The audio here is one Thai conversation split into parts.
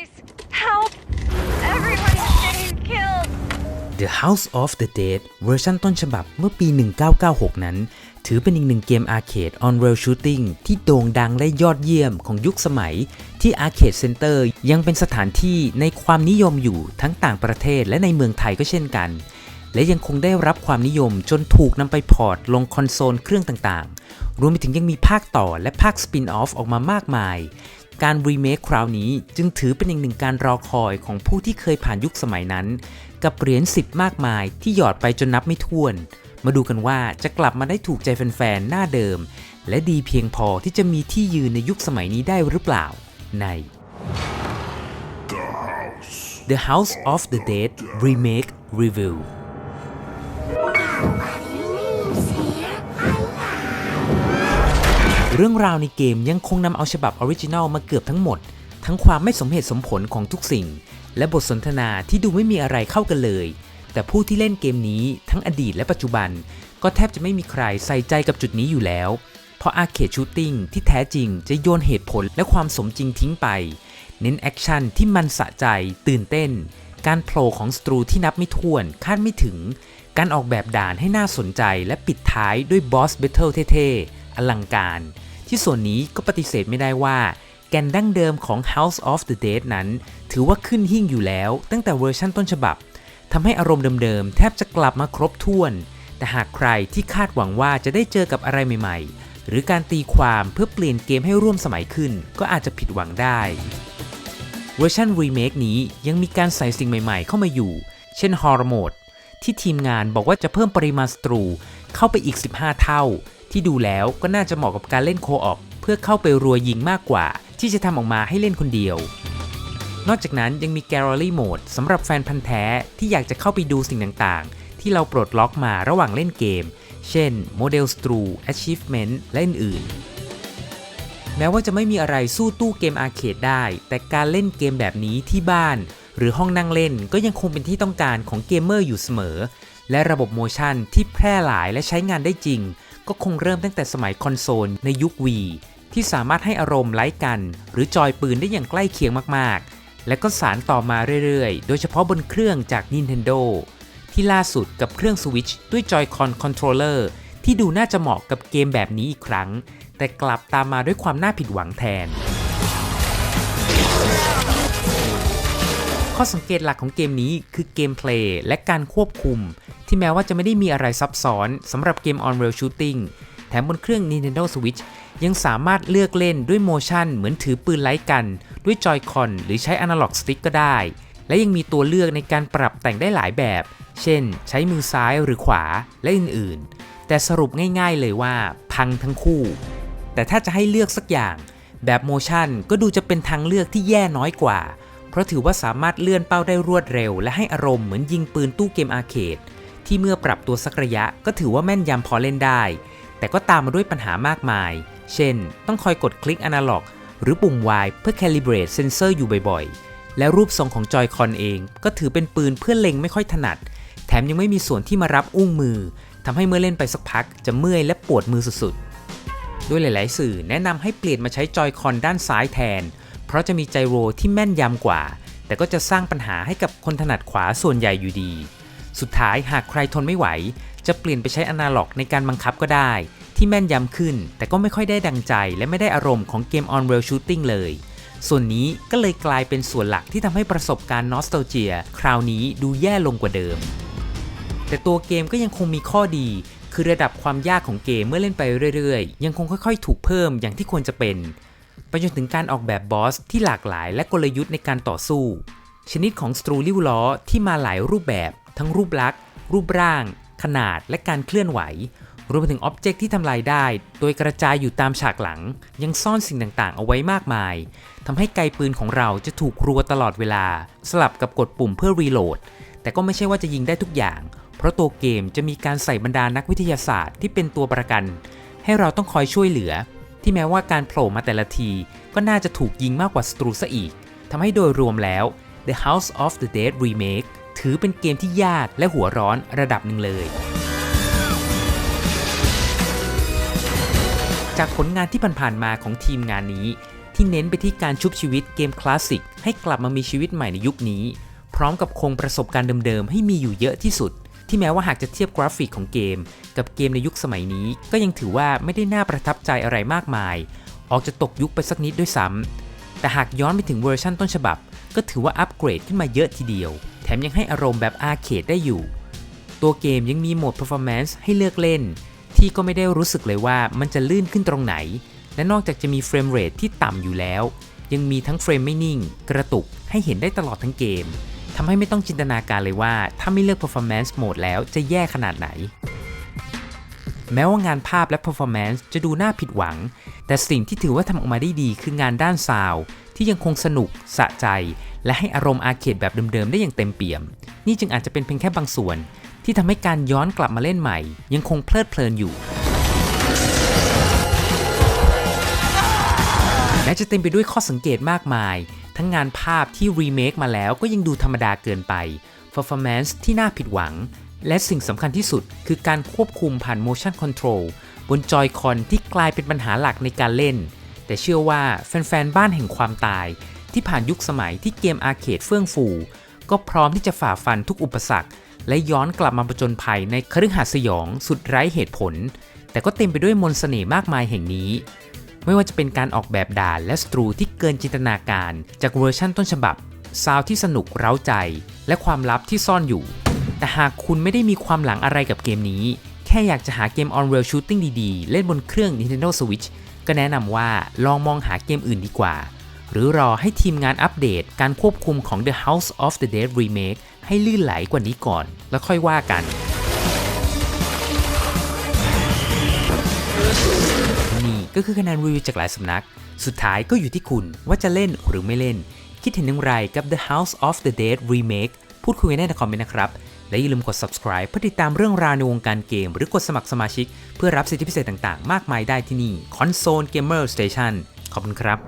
Please, help! Everyone is getting killed. The House of the Dead เวอร์ชันต้นฉบับเมื่อปี 1996 นั้น ถือเป็นอีกหนึ่งเกมอาร์เคด on-rail shooting ที่โด่งดังและยอดเยี่ยมของยุคสมัย ที่ Arcade Center ยังเป็นสถานที่ในความนิยมอยู่ทั้งต่างประเทศและในเมืองไทยก็เช่นกัน และยังคงได้รับความนิยมจนถูกนำไปพอร์ตลงคอนโซลเครื่องต่าง รวมไปถึงยังมีภาคต่อและภาคสปินออฟออกมามากมาย การรีเมคคราวนี้จึงถือเป็นอีกหนึ่งการรอคอยของผู้ที่เคยผ่านยุคสมัยนั้น กับเหรียญสิบมากมายที่หยอดไปจนนับไม่ถ้วน มาดูกันว่าจะกลับมาได้ถูกใจแฟนๆ หน้าเดิม และดีเพียงพอที่จะมีที่ยืนในยุคสมัยนี้ได้หรือเปล่า ใน The House of the Dead Remake Review เรื่องราวในเกมยังคงนำเอาฉบับออริจินัลมาเกือบทั้งหมด ทั้งความไม่สมเหตุสมผลของทุกสิ่ง และบทสนทนาที่ดูไม่มีอะไรเข้ากันเลย แต่ผู้ที่เล่นเกมนี้ทั้งอดีตและปัจจุบัน ก็แทบจะไม่มีใครใส่ใจกับจุดนี้อยู่แล้ว เพราะอาร์เคดชูตติ้งที่แท้จริงจะโยนเหตุผลและความสมจริงทิ้งไป เน้นแอคชั่นที่มันสะใจ ตื่นเต้น การโผล่ของสตรูที่นับไม่ถ้วนคาดไม่ถึง การออกแบบด่านให้น่าสนใจและปิดท้ายด้วยบอสเบทเทิลเท่ๆอลังการ ที่ส่วนนี้ก็ปฏิเสธไม่ได้ว่า แกนดั้งเดิมของ House of the Dead นั้น ถือว่าขึ้นหิ่งอยู่แล้ว ตั้งแต่เวอร์ชั่นต้นฉบับทำให้อารมณ์เดิมๆ แทบจะกลับมาครบถ้วน แต่หากใครที่คาดหวังว่าจะได้เจอกับอะไรใหม่ๆ หรือการตีความเพื่อเปลี่ยนเกมให้ร่วมสมัยขึ้น ก็อาจจะผิดหวังได้เวอร์ชันรีเมคนี้ยังมีการใส่สิ่งใหม่ๆ เข้ามาอยู่ เช่นฮอร์โมดที่ทีมงานบอกว่าจะเพิ่มปริมาณสตรูเข้าไปอีก 15 เท่า ที่ดูแล้วก็น่าจะเหมาะกับการเล่นโคออปเพื่อเข้าไปรัวยิงมากกว่า ที่จะทำออกมาให้เล่นคนเดียว นอกจากนั้นยังมี Gallery Mode สำหรับแฟนพันธ์แท้ที่อยากจะเข้าไปดูสิ่งต่างๆ ที่เราปลดล็อกมาระหว่างเล่นเกม เช่น Model s t r u Achievement และอื่นๆแม้ว่าจะไม่มีอะไรสู้ตู้เกมอาร์เคดได้ แต่การเล่นเกมแบบนี้ที่บ้าน หรือห้องนั่งเล่นก็ยังคงเป็นที่ต้องการของเกมเมอร์อยู่เสมอ และระบบโมชั่นที่แพร่หลายและใช้งานได้จริง ก็คงเริ่มตั้งแต่สมัยคอนโซลในยุควีที่สามารถให้อารมณ์ไล่กัน หรือจอยปืนได้อย่างใกล้เคียงมากๆ และก็สารต่อมาเรื่อยๆ โดยเฉพาะบนเครื่องจาก Nintendo ที่ล่าสุดกับเครื่อง Switch ด้วย Joy-Con Controller ที่ดูน่าจะเหมาะกับเกมแบบนี้อีกครั้ง แต่กลับตามมาด้วยความน่าผิดหวังแทน ข้อสังเกตหลักของเกมนี้คือเกมเพลย์และการควบคุม ที่แม้ว่าจะไม่ได้มีอะไรซับซ้อนสำหรับเกม on-rail shooting แถมบนเครื่อง Nintendo Switch ยังสามารถเลือกเล่นด้วยโมชั่นเหมือนถือปืนไล่กัน ด้วยจอยคอนหรือใช้ Analog Stick ก็ได้ และยังมีตัวเลือกในการปรับแต่งได้หลายแบบ เช่น ใช้มือซ้ายหรือขวาและอื่นๆ แต่สรุปง่ายๆเลยว่า พังทั้งคู่ แต่ถ้าจะให้เลือกสักอย่าง แบบโมชั่นก็ดูจะเป็นทางเลือกที่แย่น้อยกว่า เพราะถือว่าสามารถเลื่อนเป้าได้รวดเร็ว และให้อารมณ์เหมือนยิงปืนตู้เกมอาร์เคดที่เมื่อปรับตัวสักระยะก็ถือว่าแม่นยำพอเล่นได้ แต่ก็ตามมาด้วยปัญหามากมาย เช่น ต้องคอยกดคลิกอนาล็อก หรือปุ่ม Y เพื่อ calibrate sensor อยู่บ่อยๆ และรูปทรงของจอยคอนเอง ก็ถือเป็นปืนเพื่อเล็งไม่ค่อยถนัด แถมยังไม่มีส่วนที่มารับอุ้งมือทำให้เมื่อเล่นไปสักพัก จะเมื่อยและปวดมือสุดๆ ด้วยหลาย ๆ สื่อแนะนำให้เปลี่ยนมาใช้จอยคอนด้านซ้ายแทน เพราะจะมีไจโรที่แม่นยำกว่า แต่ก็จะสร้างปัญหาให้กับคนถนัดขวาส่วนใหญ่อยู่ดี สุดท้ายหากใครทนไม่ไหว จะเปลี่ยนไปใช้อนาล็อกในการบังคับก็ได้ ที่แม่นยำขึ้น แต่ก็ไม่ค่อยได้ดังใจ และไม่ได้อารมณ์ของเกม on rail shooting เลย ส่วนนี้ก็เลยกลายเป็นส่วนหลักที่ทำให้ประสบการณ์ nostalgia คราวนี้ดูแย่ลงกว่าเดิม แต่ตัวเกมก็ยังคงมีข้อดีคือระดับความยากของเกมเมื่อเล่นไปเรื่อยๆ ยังคงค่อยๆ ถูกเพิ่มอย่างที่ควรจะเป็น ไปจนถึงการออกแบบบอสที่หลากหลายและกลยุทธ์ในการต่อสู้ ชนิดของสตรูริ้วล้อที่มาหลายรูปแบบ ทั้งรูปลักษณ์ รูปร่าง ขนาดและการเคลื่อนไหว รวมไปถึงอ็อบเจกต์ที่ทำลายได้ โดยกระจายอยู่ตามฉากหลัง ยังซ่อนสิ่งต่างๆ เอาไว้มากมายทำให้ไกลปืนของเราจะถูกรัวตลอดเวลา สลับกับกดปุ่มเพื่อรีโหลดแต่ก็ไม่ใช่ว่าจะยิงได้ทุกอย่าง เพราะตัวเกมจะมีการใส่บรรดานักวิทยาศาสตร์ที่เป็นตัวประกัน ให้เราต้องคอยช่วยเหลือ ที่แม้ว่าการโผล่มาแต่ละที ก็น่าจะถูกยิงมากกว่าศัตรูซะอีกทำให้โดยรวมแล้ว The House of the Dead Remake ถือเป็นเกมที่ยากและหัวร้อนระดับหนึ่งเลย จากผลงานที่ผ่านๆมาของทีมงานนี้ทที่เน้นไปที่การชุบชีวิตเกมคลาสสิกให้กลับมามีชีวิตใหม่ในยุคนี้ พร้อมกับคงประสบการณ์เดิมๆ ให้มีอยู่เยอะที่สุด ที่แม้ว่าหากจะเทียบกราฟิกของเกม กับเกมในยุคสมัยนี้ ก็ยังถือว่าไม่ได้น่าประทับใจอะไรมากมาย ออกจะตกยุคไปสักนิดด้วยซ้ำแต่หากย้อนไปถึงเวอร์ชั่นต้นฉบับ ก็ถือว่าอัปเกรดขึ้นมาเยอะทีเดียว แถมยังให้อารมณ์แบบอาร์เคดได้อยู่ ตัวเกมยังมีโหมด performance ให้เลือกเล่น ที่ก็ไม่ได้รู้สึกเลยว่ามันจะลื่นขึ้นตรงไหน และนอกจากจะมีเฟรมเรทที่ต่ำอยู่แล้ว ยังมีทั้งเฟรมไม่นิ่ง กระตุกให้เห็นได้ตลอดทั้งเกม ทำให้ไม่ต้องจินตนาการเลยว่า ถ้าไม่เลือก performance โหมดแล้วจะแย่ขนาดไหน แม้ว่างานภาพและ performance จะดูน่าผิดหวัง แต่สิ่งที่ถือว่าทำออกมาได้ดีคืองานด้านซาวด์ที่ยังคงสนุก สะใจ และให้อารมณ์อาเคดแบบเดิมๆ ได้อย่างเต็มเปี่ยม นี่จึงอาจจะเป็นเพียงแค่บางส่วน ที่ทำให้การย้อนกลับมาเล่นใหม่ ยังคงเพลิดเพลินอยู่แม้จะเต็มไปด้วยข้อสังเกตมากมาย ทั้งงานภาพที่รีเมคมาแล้วก็ยังดูธรรมดาเกินไป performance ที่น่าผิดหวัง และสิ่งสำคัญที่สุดคือการควบคุมผ่าน motion control บนจอยคอนที่กลายเป็นปัญหาหลักในการเล่น แต่เชื่อว่าแฟนๆ บ้านแห่งความตาย ที่ผ่านยุคสมัยที่เกมอาร์เคดเฟื่องฟู ก็พร้อมที่จะฝ่าฟันทุกอุปสรรค และย้อนกลับมาประจนภัยในคฤหาสน์สยองสุดไร้เหตุผล แต่ก็เต็มไปด้วยมนต์เสน่ห์มากมายแห่งนี้ ไม่ว่าจะเป็นการออกแบบด่านและสตรูที่เกินจินตนาการ จากเวอร์ชั่นต้นฉบับ ซาวที่สนุกเร้าใจ และความลับที่ซ่อนอยู่ แต่หากคุณไม่ได้มีความหลังอะไรกับเกมนี้ แค่อยากจะหาเกม on rail shooting ดีๆ เล่นบนเครื่อง Nintendo Switch ก็แนะนำว่าลองมองหาเกมอื่นดีกว่า หรือรอให้ทีมงานอัปเดตการควบคุมของ The House of the Dead Remake ให้ลื่นไหลกว่านี้ก่อน แล้วค่อยว่ากัน ก็คือคะแนนรีวิวจากหลายสำนัก สุดท้ายก็อยู่ที่คุณว่าจะเล่นหรือไม่เล่น คิดเห็นอย่างไรกับ The House of the Dead Remake พูดคุยกันได้ในคอมเมนต์นะครับ และอย่าลืมกด subscribe เพื่อติดตามเรื่องราวในวงการเกม หรือกดสมัครสมาชิก เพื่อรับสิทธิพิเศษต่างๆ มากมายได้ที่นี่ Console Gamer Station ขอบคุณครับ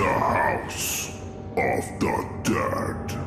The House of the Dead.